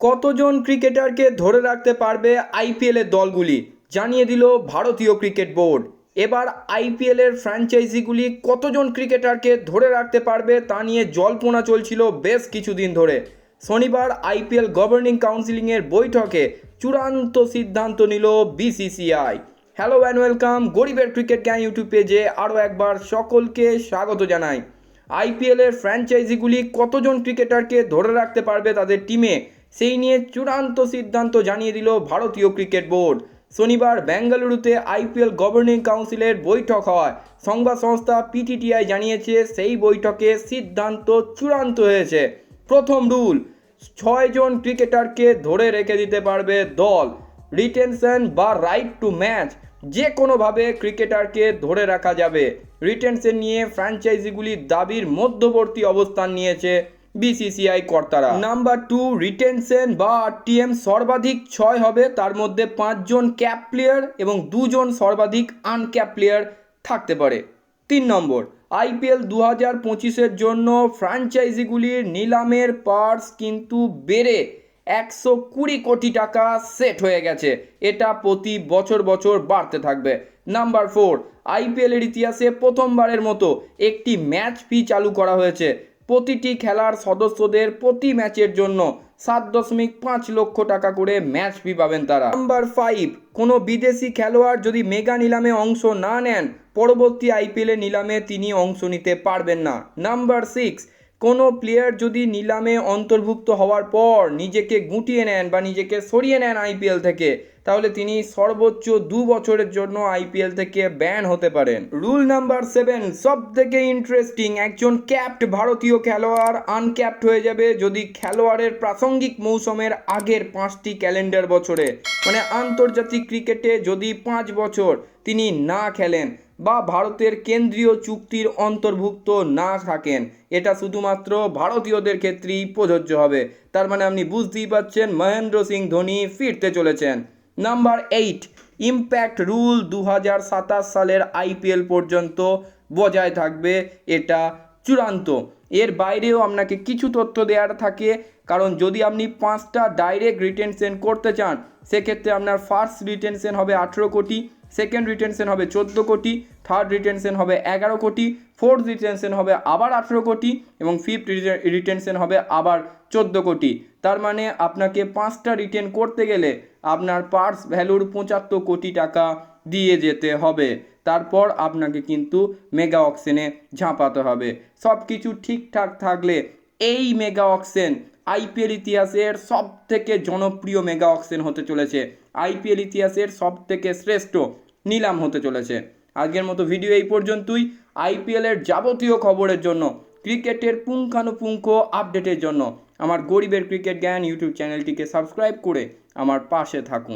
কতজন ক্রিকেটারকে ধরে রাখতে পারবে আইপিএলের দলগুলি? জানিয়ে দিল ভারতীয় ক্রিকেট বোর্ড। এবার আইপিএলের ফ্র্যাঞ্চাইজিগুলি কতজন ক্রিকেটারকে ধরে রাখতে পারবে তা নিয়ে জল্পনা চলছিল বেশ কিছুদিন ধরে। শনিবার আইপিএল গভর্নিং কাউন্সিলিংয়ের বৈঠকে চূড়ান্ত সিদ্ধান্ত নিল বিসিসিআই। হ্যালো অ্যান্ড ওয়েলকাম গরিবের ক্রিকেট জ্ঞান ইউটিউব পেজে আরও একবার সকলকে স্বাগত জানাই। আইপিএলের ফ্র্যাঞ্চাইজিগুলি কতজন ক্রিকেটারকে ধরে রাখতে পারবে তাদের টিমে? সেই নিয়ে চূড়ান্ত সিদ্ধান্ত জানিয়ে দিল ভারতীয় ক্রিকেট বোর্ড। শনিবার বেঙ্গালুরুতে আইপিএল গভর্নিং কাউন্সিলের বৈঠক হয় সংবাদ সংস্থা পিটিটিআই জানিয়েছে সেই বৈঠকে সিদ্ধান্ত চূড়ান্ত হয়েছে। প্রথম রুল ছয়জন ক্রিকেটারকে ধরে রেখে দিতে পারবে দল। রিটেনশন বা রাইট টু ম্যাচ যে কোনোভাবে ক্রিকেটারকে ধরে রাখা যাবে। রিটেনশন নিয়ে ফ্র্যাঞ্চাইজিগুলির দাবির মধ্যবর্তী অবস্থান নিয়েছে বিসিসিআই কর্তারা। নাম্বার টু রিটেনশন বা টিএম সর্বাধিক ছয় হবে, তার মধ্যে পাঁচজন ক্যাপ প্লেয়ার এবং দুজন সর্বাধিক আনক্যাপ প্লেয়ার থাকতে পারে। তিন নম্বর আইপিএল দু হাজার পঁচিশের জন্য ফ্র্যাঞ্চাইজিগুলির নিলামের পার্স কিন্তু বেড়ে একশো কুড়ি কোটি টাকা সেট হয়ে গেছে। এটা প্রতি বছর বছর বাড়তে থাকবে। নাম্বার ফোর আইপিএলের ইতিহাসে প্রথমবারের মতো একটি ম্যাচ ফি চালু করা হয়েছে। প্রতিটি খেলার সদস্যদের প্রতি ম্যাচের জন্য সাত দশমিক পাঁচ লক্ষ টাকা করে ম্যাচ ফি পাবেন তারা। নাম্বার ফাইভ কোনো বিদেশি খেলোয়াড় যদি মেগা নিলামে অংশ না নেন, পরবর্তী আইপিএলে নিলামে তিনি অংশ নিতে পারবেন না। নাম্বার সিক্স কোনো প্লেয়ার যদি নিলামে অন্তর্ভুক্ত হওয়ার পর নিজেকে গুটিয়ে নেন বা নিজেকে সরিয়ে নেন আইপিএল থেকে তাহলে তিনি সর্বোচ্চ দু বছরের জন্য আইপিএল থেকে ব্যান হতে পারেন। রুল নাম্বার সেভেন সব থেকে ইন্টারেস্টিং একজন ক্যাপ্ট ভারতীয় খেলোয়াড় আনক্যাপ্ট হয়ে যাবে যদি খেলোয়াড়ের প্রাসঙ্গিক মৌসুমের আগের পাঁচটি ক্যালেন্ডার বছরে মানে আন্তর্জাতিক ক্রিকেটে যদি পাঁচ বছর তিনি না খেলেন বা ভারতের কেন্দ্রীয় চুক্তির অন্তর্ভুক্ত না থাকেন, এটা শুধুমাত্র ভারতীয়দের ক্ষেত্রেই প্রযোজ্য হবে। তার মানে আপনি বুঝতেই পাচ্ছেন মহেন্দ্র সিং ধোনি ফিরতে চলেছেন। নাম্বার এইট ইম্প্যাক্ট রুল দু হাজার সাতাশ সালের আইপিএল পর্যন্ত বজায় থাকবে এটা চূড়ান্ত। এর বাইরেও আপনাকে কিছু তথ্য দেওয়ার থাকে, কারণ যদি আপনি পাঁচটা ডাইরেক্ট রিটেনশন করতে চান, সেক্ষেত্রে আপনার ফার্স্ট রিটেনশন হবে আঠেরো কোটি সেকেন্ড রিটেনশন হবে চোদ্দ কোটি থার্ড রিটেনশন হবে এগারো কোটি ফোর্থ রিটেনশন হবে আবার আঠেরো কোটি এবং ফিফথ রিটেনশন হবে আবার চোদ্দ কোটি। তার মানে আপনাকে পাঁচটা রিটেন করতে গেলে আপনার পার্স ভ্যালুর পঁচাত্তর কোটি টাকা দিয়ে যেতে হবে। তারপর আপনাকে কিন্তু মেগা অকশনে ঝাঁপাতে হবে। সব কিছু ঠিকঠাক থাকলে এই মেগা অকশন আইপিএল ইতিহাসের সব থেকে জনপ্রিয় মেগা অকশন হতে চলেছে। আইপিএল ইতিহাসের সব থেকে শ্রেষ্ঠ নিলাম হতে চলেছে। আজকের মতো ভিডিও এই পর্যন্তই। আইপিএলের যাবতীয় খবরের জন্য, ক্রিকেটের পুঙ্খানুপুঙ্খ আপডেটের জন্য আমার গরিবের ক্রিকেট জ্ঞান ইউটিউব চ্যানেলটিকে সাবস্ক্রাইব করে আমার পাশে থাকুন।